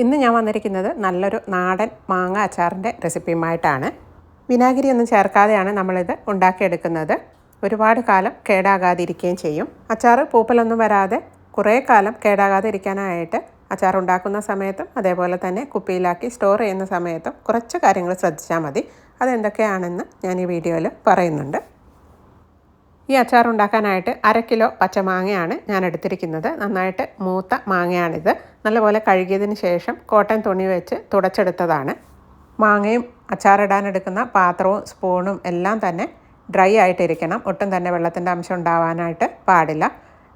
ഇന്ന് ഞാൻ വന്നിരിക്കുന്നത് നല്ലൊരു നാടൻ മാങ്ങ അച്ചാറിന്റെ റെസിപ്പിയുമായിട്ടാണ്. വിനാഗിരി ഒന്നും ചേർക്കാതെയാണ് നമ്മളിത് ഉണ്ടാക്കിയെടുക്കുന്നത്. ഒരുപാട് കാലം കേടാകാതിരിക്കുകയും ചെയ്യും. അച്ചാർ പൂപ്പലൊന്നും വരാതെ കുറേ കാലം കേടാകാതെ ഇരിക്കാനായിട്ട് അച്ചാർ ഉണ്ടാക്കുന്ന സമയത്തും അതേപോലെ തന്നെ കുപ്പിയിലാക്കി സ്റ്റോർ ചെയ്യുന്ന സമയത്തും കുറച്ച് കാര്യങ്ങൾ ശ്രദ്ധിച്ചാൽ മതി. അതെന്തൊക്കെയാണെന്ന് ഞാൻ ഈ വീഡിയോയിൽ പറയുന്നുണ്ട്. ഈ അച്ചാർ ഉണ്ടാക്കാനായിട്ട് അര കിലോ പച്ചമാങ്ങയാണ് ഞാൻ എടുത്തിരിക്കുന്നത്. നന്നായിട്ട് മൂത്ത മാങ്ങയാണിത്. നല്ലപോലെ കഴുകിയതിന് ശേഷം കോട്ടൺ തുണി വെച്ച് തുടച്ചെടുത്തതാണ്. മാങ്ങയും അച്ചാറിടാനെടുക്കുന്ന പാത്രവും സ്പൂണും എല്ലാം തന്നെ ഡ്രൈ ആയിട്ടിരിക്കണം. ഒട്ടും തന്നെ വെള്ളത്തിന്റെ അംശം ഉണ്ടാവാനായിട്ട് പാടില്ല.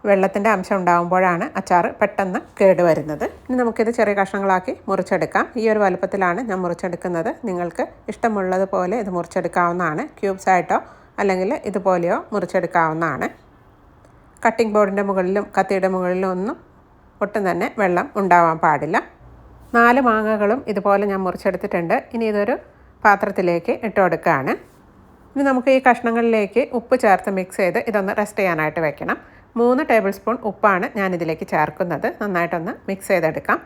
വെള്ളത്തിന്റെ അംശം ഉണ്ടാകുമ്പോഴാണ് അച്ചാർ പെട്ടെന്ന് കേടുവരുന്നത്. ഇനി നമുക്കിത് ചെറിയ കഷ്ണങ്ങളാക്കി മുറിച്ചെടുക്കാം. ഈ ഒരു വലുപ്പത്തിലാണ് ഞാൻ മുറിച്ചെടുക്കുന്നത്. നിങ്ങൾക്ക് ഇഷ്ടമുള്ളതുപോലെ ഇത് മുറിച്ചെടുക്കാവുന്നതാണ്. ക്യൂബ്സ് ആയിട്ടോ അല്ലെങ്കിൽ ഇതുപോലെയോ മുറിച്ചെടുക്കാവുന്നതാണ്. കട്ടിംഗ് ബോർഡിന്റെ മുകളിലും കത്തിയുടെ മുകളിലും ഒന്നും ഒട്ടും തന്നെ വെള്ളം ഉണ്ടാവാൻ പാടില്ല. നാല് മാങ്ങകളും ഇതുപോലെ ഞാൻ മുറിച്ചെടുത്തിട്ടുണ്ട്. ഇനി ഇതൊരു പാത്രത്തിലേക്ക് ഇട്ട് കൊടുക്കുകയാണ്. ഇനി നമുക്ക് ഈ കഷ്ണങ്ങളിലേക്ക് ഉപ്പ് ചേർത്ത് മിക്സ് ചെയ്ത് ഇതൊന്ന് റെസ്റ്റ് ചെയ്യാനായിട്ട് വെക്കണം. മൂന്ന് ടേബിൾ സ്പൂൺ ഉപ്പാണ് ഞാൻ ഇതിലേക്ക് ചേർക്കുന്നത്. നന്നായിട്ടൊന്ന് മിക്സ് ചെയ്തെടുക്കാം.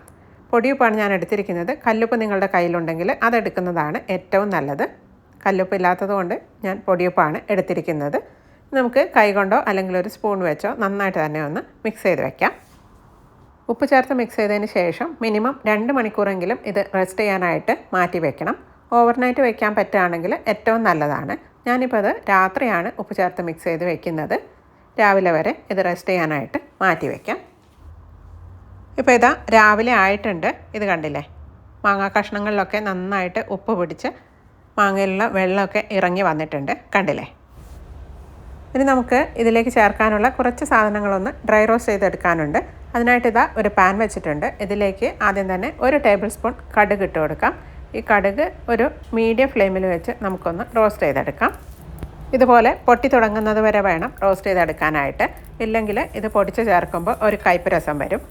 പൊടിയുപ്പാണ് ഞാൻ എടുത്തിരിക്കുന്നത്. കല്ലുപ്പ് നിങ്ങളുടെ കയ്യിലുണ്ടെങ്കിൽ അതെടുക്കുന്നതാണ് ഏറ്റവും നല്ലത്. കല്ലുപ്പ് ഇല്ലാത്തത് കൊണ്ട് ഞാൻ പൊടിയുപ്പാണ് എടുത്തിരിക്കുന്നത്. നമുക്ക് കൈകൊണ്ടോ അല്ലെങ്കിൽ ഒരു സ്പൂൺ വെച്ചോ നന്നായിട്ട് തന്നെ ഒന്ന് മിക്സ് ചെയ്ത് വെക്കാം. ഉപ്പ് ചേർത്ത് മിക്സ് ചെയ്തതിന് ശേഷം മിനിമം രണ്ട് മണിക്കൂറെങ്കിലും ഇത് റെസ്റ്റ് ചെയ്യാനായിട്ട് മാറ്റി വെക്കണം. ഓവർനൈറ്റ് വെക്കാൻ പറ്റുകയാണെങ്കിൽ ഏറ്റവും നല്ലതാണ്. ഞാനിപ്പോൾ അത് രാത്രിയാണ് ഉപ്പ് ചേർത്ത് മിക്സ് ചെയ്ത് വെക്കുന്നത്. രാവിലെ വരെ ഇത് റെസ്റ്റ് ചെയ്യാനായിട്ട് മാറ്റി വയ്ക്കാം ഇപ്പോൾ ഇതാ രാവിലെ ആയിട്ടുണ്ട്. ഇത് കണ്ടില്ലേ? മാങ്ങാ കഷ്ണങ്ങളിലൊക്കെ നന്നായിട്ട് ഉപ്പ് പിടിച്ച് മാങ്ങയിലുള്ള വെള്ളമൊക്കെ ഇറങ്ങി വന്നിട്ടുണ്ട്. കണ്ടില്ലേ? ഇനി നമുക്ക് ഇതിലേക്ക് ചേർക്കാനുള്ള കുറച്ച് സാധനങ്ങളൊന്ന് ഡ്രൈ റോസ്റ്റ് ചെയ്തെടുക്കാനുണ്ട്. അതിനായിട്ട് ഇതാ ഒരു പാൻ വെച്ചിട്ടുണ്ട്. ഇതിലേക്ക് ആദ്യം തന്നെ ഒരു ടേബിൾ സ്പൂൺ കടുക് ഇട്ട് കൊടുക്കാം. ഈ കടുക് ഒരു മീഡിയം ഫ്ലെയിമിൽ വെച്ച് നമുക്കൊന്ന് റോസ്റ്റ് ചെയ്തെടുക്കാം. ഇതുപോലെ പൊട്ടി തുടങ്ങുന്നത് വരെ വേണം റോസ്റ്റ് ചെയ്തെടുക്കാനായിട്ട്. ഇല്ലെങ്കിൽ ഇത് പൊടിച്ച് ചേർക്കുമ്പോൾ ഒരു കയ്പ് രസം വരും.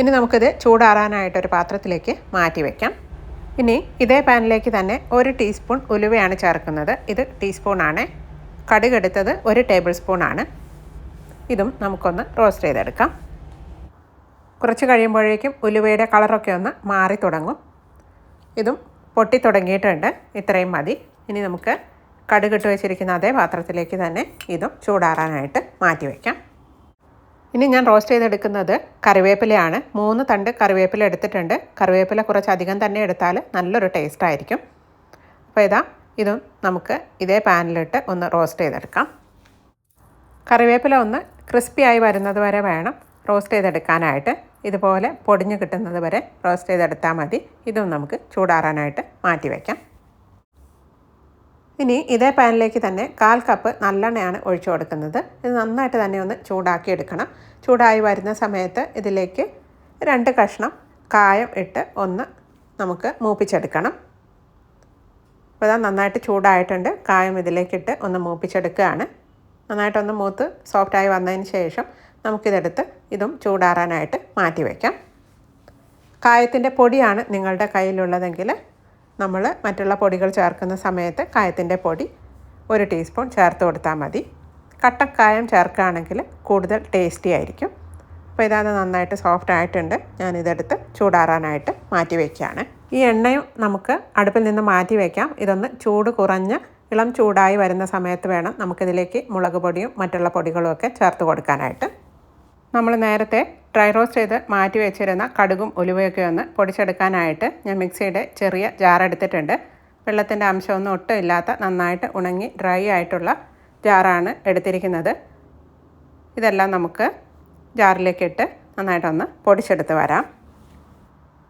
ഇനി നമുക്കിത് ചൂടാറാനായിട്ട് ഒരു പാത്രത്തിലേക്ക് മാറ്റി വയ്ക്കാം ഇനി ഇതേ പാനിലേക്ക് തന്നെ ഒരു ടീസ്പൂൺ ഉലുവയാണ് ചേർക്കുന്നത്. ഇത് ടീസ്പൂണാണ്. കടുകെടുത്തത് ഒരു ടേബിൾ സ്പൂണാണ്. ഇതും നമുക്കൊന്ന് റോസ്റ്റ് ചെയ്തെടുക്കാം. കുറച്ച് കഴിയുമ്പോഴേക്കും ഉലുവയുടെ കളറൊക്കെ ഒന്ന് മാറി തുടങ്ങും. ഇതും പൊട്ടി തുടങ്ങിയിട്ടുണ്ട്. ഇത്രയും മതി. ഇനി നമുക്ക് കടുകിട്ട് വെച്ചിരിക്കുന്ന അതേ പാത്രത്തിലേക്ക് തന്നെ ഇതും ചൂടാറാനായിട്ട് മാറ്റി വയ്ക്കാം ഇനി ഞാൻ റോസ്റ്റ് ചെയ്തെടുക്കുന്നത് കറിവേപ്പിലയാണ്. മൂന്ന് തണ്ട് കറിവേപ്പില എടുത്തിട്ടുണ്ട്. കറിവേപ്പില കുറച്ച് അധികം തന്നെ എടുത്താൽ നല്ലൊരു ടേസ്റ്റ് ആയിരിക്കും. അപ്പോൾ ഇതാ ഇതും നമുക്ക് ഇതേ പാനിലിട്ട് ഒന്ന് റോസ്റ്റ് ചെയ്തെടുക്കാം. കറിവേപ്പില ഒന്ന് ക്രിസ്പി ആയി വരുന്നത് വരെ വേണം റോസ്റ്റ് ചെയ്തെടുക്കാനായിട്ട്. ഇതുപോലെ പൊടിഞ്ഞ് കിട്ടുന്നത് വരെ റോസ്റ്റ് ചെയ്തെടുത്താൽ മതി. ഇതും നമുക്ക് ചൂടാറാനായിട്ട് മാറ്റി വയ്ക്കാം. ഇനി ഇതേ പാനിലേക്ക് തന്നെ കാൽ കപ്പ് നല്ലെണ്ണയാണ് ഒഴിച്ചു കൊടുക്കുന്നത്. ഇത് നന്നായിട്ട് തന്നെ ഒന്ന് ചൂടാക്കി എടുക്കണം ചൂടായി വരുന്ന സമയത്ത് ഇതിലേക്ക് രണ്ട് കഷ്ണം കായം ഇട്ട് ഒന്ന് നമുക്ക് മൂപ്പിച്ചെടുക്കണം. അപ്പോൾ ഇതാ നന്നായിട്ട് ചൂടായിട്ടുണ്ട്. കായം ഇതിലേക്കിട്ട് ഒന്ന് മൂപ്പിച്ചെടുക്കുകയാണ്. നന്നായിട്ടൊന്ന് മൂത്ത് സോഫ്റ്റായി വന്നതിന് ശേഷം നമുക്കിതെടുത്ത് ഇതും ചൂടാറാനായിട്ട് മാറ്റി വയ്ക്കാം. കായത്തിന്റെ പൊടിയാണ് നിങ്ങളുടെ കയ്യിലുള്ളതെങ്കിൽ നമ്മൾ മറ്റുള്ള പൊടികൾ ചേർക്കുന്ന സമയത്ത് കായത്തിന്റെ പൊടി ഒരു ടീസ്പൂൺ ചേർത്ത് കൊടുത്താൽ മതി. കട്ടക്കായം ചേർക്കുകയാണെങ്കിൽ കൂടുതൽ ടേസ്റ്റി ആയിരിക്കും. അപ്പോൾ ഇതാണ് നന്നായിട്ട് സോഫ്റ്റ് ആയിട്ടുണ്ട്. ഞാനിതെടുത്ത് ചൂടാറാനായിട്ട് മാറ്റി വയ്ക്കുകയാണ്. ഈ എണ്ണയും നമുക്ക് അടുപ്പിൽ നിന്ന് മാറ്റി വയ്ക്കാം. ഇതൊന്ന് ചൂട് കുറഞ്ഞ് ഇളം ചൂടായി വരുന്ന സമയത്ത് വേണം നമുക്കിതിലേക്ക് മുളക് പൊടിയും മറ്റുള്ള പൊടികളും ഒക്കെ ചേർത്ത് കൊടുക്കാനായിട്ട്. നമ്മൾ നേരത്തെ ഡ്രൈ റോസ്റ്റ് ചെയ്ത് മാറ്റി വെച്ചിരുന്ന കടുകും ഉലുവയൊക്കെ ഒന്ന് പൊടിച്ചെടുക്കാനായിട്ട് ഞാൻ മിക്സിയുടെ ചെറിയ ജാർ എടുത്തിട്ടുണ്ട്. വെള്ളത്തിന്റെ അംശമൊന്നും ഒട്ടും ഇല്ലാത്ത നന്നായിട്ട് ഉണങ്ങി ഡ്രൈ ആയിട്ടുള്ള ജാറാണ് എടുത്തിരിക്കുന്നത്. ഇതെല്ലാം നമുക്ക് ജാറിലേക്ക് ഇട്ട് നന്നായിട്ടൊന്ന് പൊടിച്ചെടുത്ത് വരാം.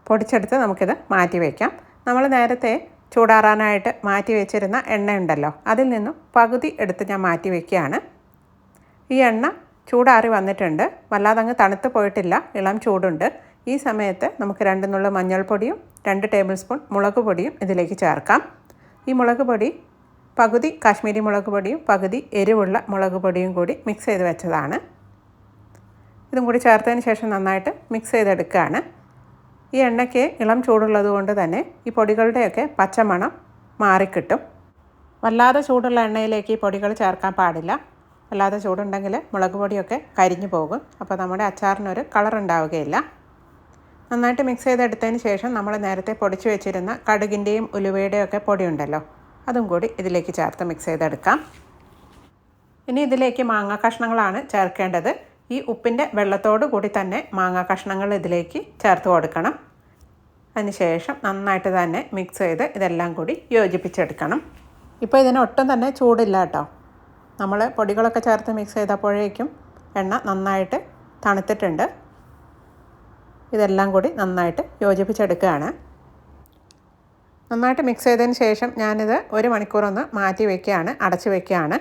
പൊടിച്ചെടുത്ത് നമുക്കിത് മാറ്റി വയ്ക്കാം നമ്മൾ നേരത്തെ ചൂടാറാനായിട്ട് മാറ്റി വെച്ചിരുന്ന എണ്ണ ഉണ്ടല്ലോ അതിൽ നിന്നും പകുതി എടുത്ത് ഞാൻ മാറ്റി വയ്ക്കുകയാണ് ഈ എണ്ണ ചൂടാറി വന്നിട്ടുണ്ട്. വല്ലാതെ അങ്ങ് തണുത്ത് പോയിട്ടില്ല. ഇളം ചൂടുണ്ട്. ഈ സമയത്ത് നമുക്ക് രണ്ട് നുള്ള മഞ്ഞൾപ്പൊടിയും രണ്ട് ടേബിൾ സ്പൂൺ മുളക് പൊടിയും ഇതിലേക്ക് ചേർക്കാം. ഈ മുളക് പൊടി പകുതി കാശ്മീരി മുളക് പൊടിയും പകുതി എരിവുള്ള മുളക് പൊടിയും കൂടി മിക്സ് ചെയ്ത് വെച്ചതാണ്. ഇതും കൂടി ചേർത്തതിന് ശേഷം നന്നായിട്ട് മിക്സ് ചെയ്തെടുക്കുകയാണ്. ഈ എണ്ണയ്ക്ക് ഇളം ചൂടുള്ളത് കൊണ്ട് തന്നെ ഈ പൊടികളുടെയൊക്കെ പച്ചമണം മാറിക്കിട്ടും. വല്ലാതെ ചൂടുള്ള എണ്ണയിലേക്ക് ഈ പൊടികൾ ചേർക്കാൻ പാടില്ല. അല്ലാതെ ചൂടുണ്ടെങ്കിൽ മുളക് പൊടിയൊക്കെ കരിഞ്ഞു പോകും. അപ്പോൾ നമ്മുടെ അച്ചാറിനൊരു കളർ ഉണ്ടാവുകയില്ല. നന്നായിട്ട് മിക്സ് ചെയ്തെടുത്തതിന് ശേഷം നമ്മൾ നേരത്തെ പൊടിച്ചു വെച്ചിരുന്ന കടുകിന്റെയും ഉലുവയുടെയും ഒക്കെ പൊടിയുണ്ടല്ലോ അതും കൂടി ഇതിലേക്ക് ചേർത്ത് മിക്സ് ചെയ്തെടുക്കാം. ഇനി ഇതിലേക്ക് മാങ്ങ കഷ്ണങ്ങളാണ് ചേർക്കേണ്ടത്. ഈ ഉപ്പിന്റെ വെള്ളത്തോടു കൂടി തന്നെ മാങ്ങ കഷ്ണങ്ങൾ ഇതിലേക്ക് ചേർത്ത് കൊടുക്കണം. അതിനുശേഷം നന്നായിട്ട് തന്നെ മിക്സ് ചെയ്ത് ഇതെല്ലാം കൂടി യോജിപ്പിച്ചെടുക്കണം. ഇപ്പോൾ ഇതിന് ഒട്ടും തന്നെ ചൂടില്ല കേട്ടോ. നമ്മൾ പൊടികളൊക്കെ ചേർത്ത് മിക്സ് ചെയ്തപ്പോഴേക്കും എണ്ണ നന്നായിട്ട് തണുത്തിട്ടുണ്ട്. ഇതെല്ലാം കൂടി നന്നായിട്ട് യോജിപ്പിച്ചെടുക്കുകയാണ്. നന്നായിട്ട് മിക്സ് ചെയ്തതിന് ശേഷം ഞാനിത് ഒരു മണിക്കൂറൊന്ന് മാറ്റി വയ്ക്കുകയാണ് അടച്ചു വയ്ക്കുകയാണ്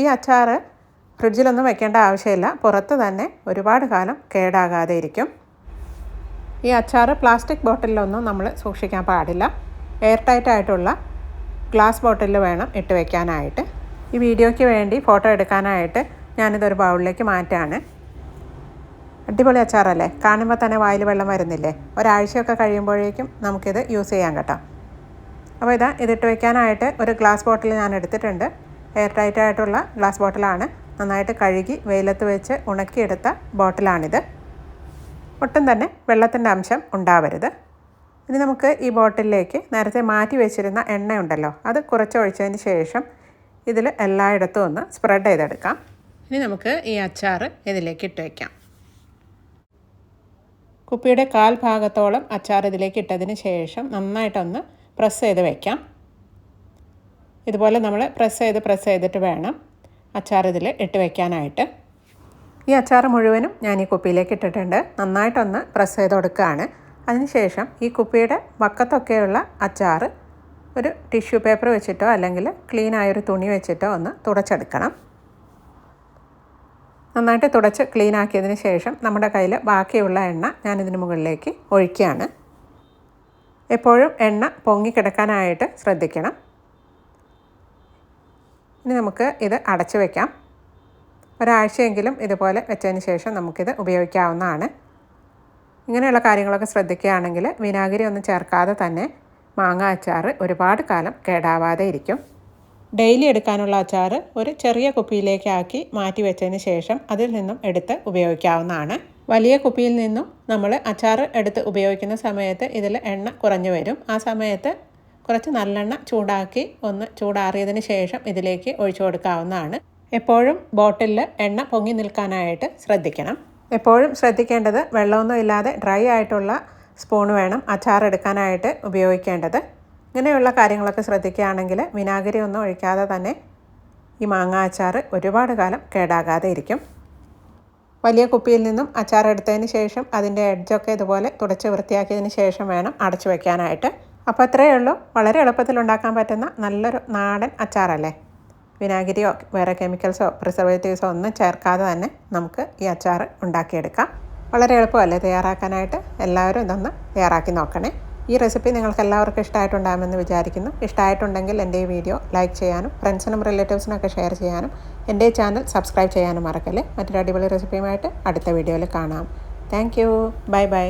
ഈ അച്ചാർ ഫ്രിഡ്ജിലൊന്നും വെക്കേണ്ട ആവശ്യമില്ല പുറത്ത് തന്നെ ഒരുപാട് കാലം കേടാകാതെ ഇരിക്കും. ഈ അച്ചാർ പ്ലാസ്റ്റിക് ബോട്ടിലൊന്നും നമ്മൾ സൂക്ഷിക്കാൻ പാടില്ല. എയർ ടൈറ്റായിട്ടുള്ള ഗ്ലാസ് ബോട്ടിലിൽ വേണം ഇട്ട് വെക്കാനായിട്ട്. ഈ വീഡിയോയ്ക്ക് വേണ്ടി ഫോട്ടോ എടുക്കാനായിട്ട് ഞാനിതൊരു ബൗളിലേക്ക് മാറ്റാണ്. അടിപൊളി അച്ചാറല്ലേ? കാണുമ്പോൾ തന്നെ വായിൽ വെള്ളം വരുന്നില്ലേ? ഒരാഴ്ചയൊക്കെ കഴിയുമ്പോഴേക്കും നമുക്കിത് യൂസ് ചെയ്യാൻ കേട്ടോ. അപ്പോൾ ഇതാ ഇതിട്ട് വയ്ക്കാനായിട്ട് ഒരു ഗ്ലാസ് ബോട്ടിൽ ഞാൻ എടുത്തിട്ടുണ്ട്. എയർ ടൈറ്റ് ആയിട്ടുള്ള ഗ്ലാസ് ബോട്ടിലാണ്. നന്നായിട്ട് കഴുകി വെയിലത്ത് വെച്ച് ഉണക്കിയെടുത്ത ബോട്ടിലാണിത്. ഒട്ടും തന്നെ വെള്ളത്തിന്റെ അംശം ഉണ്ടാവരുത്. ഇനി നമുക്ക് ഈ ബോട്ടിലേക്ക് നേരത്തെ മാറ്റി വെച്ചിരുന്ന എണ്ണയുണ്ടല്ലോ അത് കുറച്ച് ഒഴിച്ചതിന് ശേഷം ഇതിൽ എല്ലായിടത്തും ഒന്ന് സ്പ്രെഡ് ചെയ്തെടുക്കാം. ഇനി നമുക്ക് ഈ അച്ചാർ ഇതിലേക്ക് ഇട്ട് വയ്ക്കാം കുപ്പിയുടെ കാൽ ഭാഗത്തോളം അച്ചാർ ഇതിലേക്ക് ഇട്ടതിന് ശേഷം നന്നായിട്ടൊന്ന് പ്രസ് ചെയ്ത് വയ്ക്കാം ഇതുപോലെ നമ്മൾ പ്രസ് ചെയ്ത് പ്രസ് ചെയ്തിട്ട് വേണം അച്ചാർ ഇതിൽ ഇട്ട് വയ്ക്കാനായിട്ട് ഈ അച്ചാർ മുഴുവനും ഞാൻ ഈ കുപ്പിയിലേക്ക് ഇട്ടിട്ടുണ്ട്. നന്നായിട്ടൊന്ന് പ്രസ് ചെയ്ത് കൊടുക്കുകയാണ്. അതിനുശേഷം ഈ കുപ്പിയുടെ വക്കത്തൊക്കെയുള്ള അച്ചാർ ഒരു ടിഷ്യൂ പേപ്പർ വെച്ചിട്ടോ അല്ലെങ്കിൽ ക്ലീൻ ആയൊരു തുണി വെച്ചിട്ടോ ഒന്ന് തുടച്ചെടുക്കണം. നന്നായിട്ട് തുടച്ച് ക്ലീൻ ആക്കിയതിന് ശേഷം നമ്മുടെ കയ്യിൽ ബാക്കിയുള്ള എണ്ണ ഞാനിതിന് മുകളിലേക്ക് ഒഴിക്കുകയാണ്. എപ്പോഴും എണ്ണ പൊങ്ങിക്കിടക്കാനായിട്ട് ശ്രദ്ധിക്കണം. ഇനി നമുക്ക് ഇത് അടച്ചു വയ്ക്കാം ഒരാഴ്ചയെങ്കിലും ഇതുപോലെ വെച്ചതിന് ശേഷം നമുക്കിത് ഉപയോഗിക്കാവുന്നതാണ്. ഇങ്ങനെയുള്ള കാര്യങ്ങളൊക്കെ ശ്രദ്ധിക്കുകയാണെങ്കിൽ വിനാഗിരി ഒന്നും ചേർക്കാതെ തന്നെ മാങ്ങ അച്ചാർ ഒരുപാട് കാലം കേടാവാതെ ഇരിക്കും. ഡെയിലി എടുക്കാനുള്ള അച്ചാർ ഒരു ചെറിയ കുപ്പിയിലേക്കാക്കി മാറ്റി വെച്ചതിന് ശേഷം അതിൽ നിന്നും എടുത്ത് ഉപയോഗിക്കാവുന്നതാണ്. വലിയ കുപ്പിയിൽ നിന്നും നമ്മൾ അച്ചാർ എടുത്ത് ഉപയോഗിക്കുന്ന സമയത്ത് ഇതിൽ എണ്ണ കുറഞ്ഞു വരും. ആ സമയത്ത് കുറച്ച് നല്ലെണ്ണ ചൂടാക്കി ഒന്ന് ചൂടാറിയതിന് ശേഷം ഇതിലേക്ക് ഒഴിച്ചു കൊടുക്കാവുന്നതാണ്. എപ്പോഴും ബോട്ടിലിൽ എണ്ണ പൊങ്ങി നിൽക്കാനായിട്ട് ശ്രദ്ധിക്കണം. എപ്പോഴും ശ്രദ്ധിക്കേണ്ടത് വെള്ളമൊന്നും ഇല്ലാതെ ഡ്രൈ ആയിട്ടുള്ള സ്പൂൺ വേണം അച്ചാർ എടുക്കാനായിട്ട് ഉപയോഗിക്കേണ്ടത്. ഇങ്ങനെയുള്ള കാര്യങ്ങളൊക്കെ ശ്രദ്ധിക്കുകയാണെങ്കിൽ വിനാഗിരി ഒന്നും ഒഴിക്കാതെ തന്നെ ഈ മാങ്ങ അച്ചാർ ഒരുപാട് കാലം കേടാകാതെ ഇരിക്കും. വലിയ കുപ്പിയിൽ നിന്നും അച്ചാർ എടുത്തതിന് ശേഷം അതിന്റെ എഡ്ജൊക്കെ ഇതുപോലെ തുടച്ച് വൃത്തിയാക്കിയതിന് ശേഷം വേണം അടച്ചു വയ്ക്കാനായിട്ട് അപ്പോൾ അത്രയേ ഉള്ളൂ. വളരെ എളുപ്പത്തിൽ ഉണ്ടാക്കാൻ പറ്റുന്ന നല്ലൊരു നാടൻ അച്ചാറല്ലേ? വിനാഗിരിയോ വേറെ കെമിക്കൽസോ പ്രിസർവേറ്റീവ്സോ ഒന്നും ചേർക്കാതെ തന്നെ നമുക്ക് ഈ അച്ചാർ ഉണ്ടാക്കിയെടുക്കാം. വളരെ എളുപ്പമല്ലേ തയ്യാറാക്കാനായിട്ട്? എല്ലാവരും ഇതൊന്ന് തയ്യാറാക്കി നോക്കണേ. ഈ റെസിപ്പി നിങ്ങൾക്ക് എല്ലാവർക്കും ഇഷ്ടമായിട്ടുണ്ടാകുമെന്ന് വിചാരിക്കുന്നു. ഇഷ്ടമായിട്ടുണ്ടെങ്കിൽ എന്റെ ഈ വീഡിയോ ലൈക്ക് ചെയ്യാനും ഫ്രണ്ട്സിനും റിലേറ്റീവ്സിനൊക്കെ ഷെയർ ചെയ്യാനും എന്റെ ചാനൽ സബ്സ്ക്രൈബ് ചെയ്യാനും മറക്കല്ലേ. മറ്റൊരു അടിപൊളി റെസിപ്പിയുമായിട്ട് അടുത്ത വീഡിയോയിൽ കാണാം. Thank you. Bye bye.